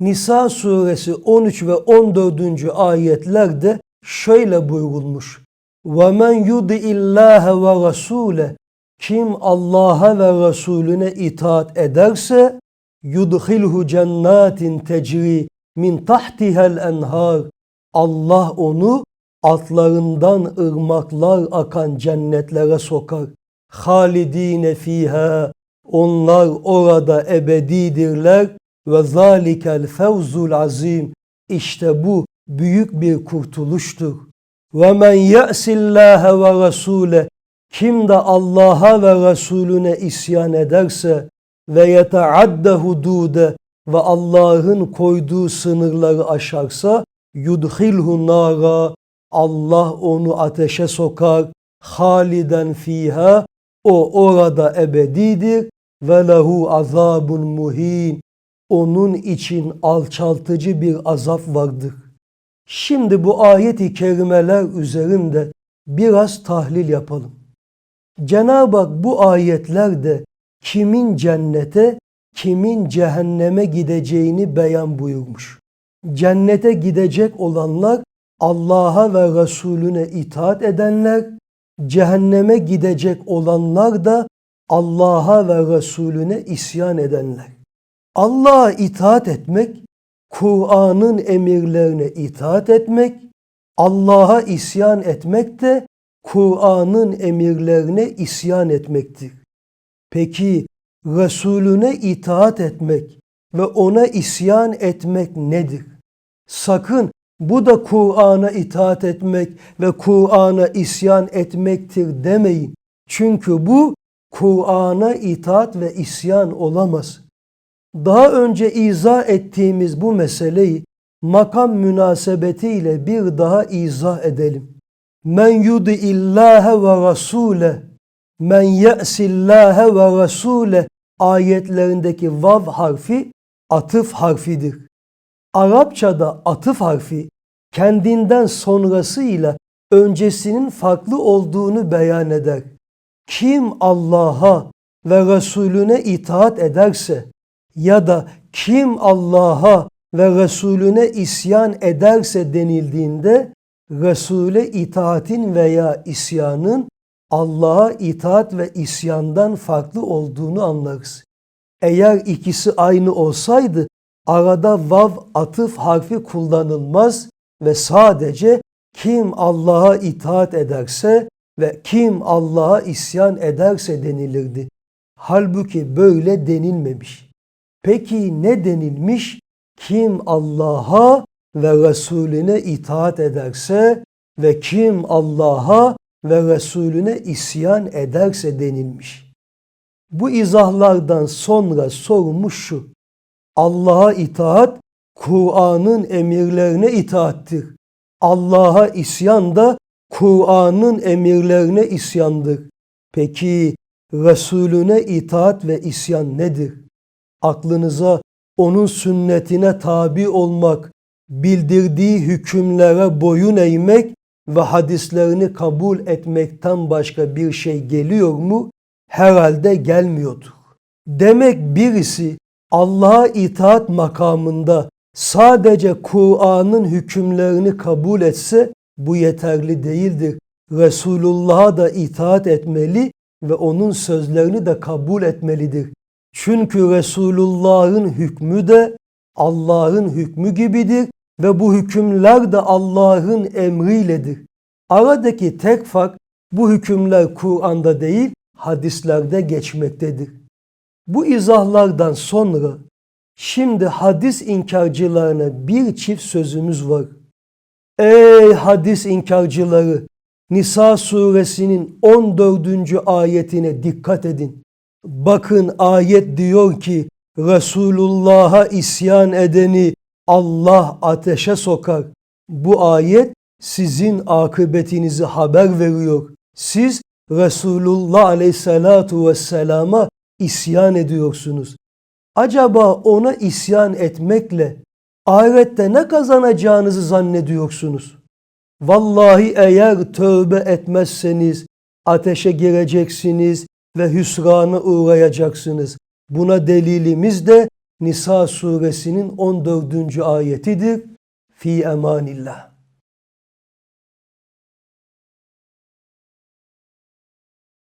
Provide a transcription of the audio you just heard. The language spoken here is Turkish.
Nisa suresi 13 ve 14. ayetlerde şöyle buyurulmuş. وَمَنْ يُدِ اللّٰهَ وَرَسُولَهِ Kim Allah'a ve Resulüne itaat ederse yudhilhu cennatin tecri min tahtihel enhar Allah onu altlarından ırmaklar akan cennetlere sokar. Halidine fiha onlar orada ebedidirler ve zalikel fevzul azim işte bu büyük bir kurtuluştur. Ve men ya'sillâhe ve rasûle. Kim de Allah'a ve Resulüne isyan ederse ve yeteadde hudude ve Allah'ın koyduğu sınırları aşarsa yudhilhu nara Allah onu ateşe sokar. Haliden fiha o orada ebedidir. Ve lehu azabun muhin onun için alçaltıcı bir azap vardır. Şimdi bu ayet-i kerimeler üzerinde biraz tahlil yapalım. Cenab-ı Hak bu ayetlerde kimin cennete, kimin cehenneme gideceğini beyan buyurmuş. Cennete gidecek olanlar Allah'a ve Resulüne itaat edenler, cehenneme gidecek olanlar da Allah'a ve Resulüne isyan edenler. Allah'a itaat etmek, Kur'an'ın emirlerine itaat etmek, Allah'a isyan etmek de Kur'an'ın emirlerine isyan etmektir. Peki Resulüne itaat etmek ve ona isyan etmek nedir? Sakın bu da Kur'an'a itaat etmek ve Kur'an'a isyan etmektir demeyin. Çünkü bu Kur'an'a itaat ve isyan olamaz. Daha önce izah ettiğimiz bu meseleyi makam münasebetiyle bir daha izah edelim. Men yudi illâhe ve rasûle men ye'sillâhe ve rasûle ayetlerindeki vav harfi atıf harfidir. Arapçada atıf harfi kendinden sonrasıyla öncesinin farklı olduğunu beyan eder. Kim Allah'a ve Resulüne itaat ederse ya da kim Allah'a ve Resulüne isyan ederse denildiğinde Resul'e itaatin veya isyanın Allah'a itaat ve isyandan farklı olduğunu anlarız. Eğer ikisi aynı olsaydı arada vav atıf harfi kullanılmaz ve sadece kim Allah'a itaat ederse ve kim Allah'a isyan ederse denilirdi. Halbuki böyle denilmemiş. Peki ne denilmiş? Kim Allah'a ve Resulüne itaat ederse ve kim Allah'a ve Resulüne isyan ederse denilmiş. Bu izahlardan sonra sormuş şu. Allah'a itaat Kur'an'ın emirlerine itaattir. Allah'a isyan da Kur'an'ın emirlerine isyandır. Peki Resulüne itaat ve isyan nedir? Aklınıza onun sünnetine tabi olmak, bildirdiği hükümlere boyun eğmek ve hadislerini kabul etmekten başka bir şey geliyor mu? Herhalde gelmiyordur. Demek birisi Allah'a itaat makamında sadece Kur'an'ın hükümlerini kabul etse bu yeterli değildir. Resulullah'a da itaat etmeli ve onun sözlerini de kabul etmelidir. Çünkü Resulullah'ın hükmü de Allah'ın hükmü gibidir ve bu hükümler de Allah'ın emriyledir. Aradaki tek fark bu hükümler Kur'an'da değil hadislerde geçmektedir. Bu izahlardan sonra şimdi hadis inkarcılarına bir çift sözümüz var. Ey hadis inkarcıları! Nisa suresinin 14. ayetine dikkat edin. Bakın ayet diyor ki Resulullah'a isyan edeni Allah ateşe sokar. Bu ayet sizin akıbetinizi haber veriyor. Siz Resulullah aleyhissalatu vesselama isyan ediyorsunuz. Acaba ona isyan etmekle ahirette ne kazanacağınızı zannediyorsunuz? Vallahi eğer tövbe etmezseniz ateşe gireceksiniz ve hüsrana uğrayacaksınız. Buna delilimiz de Nisa suresinin 14. ayetidir. Fi emanillah.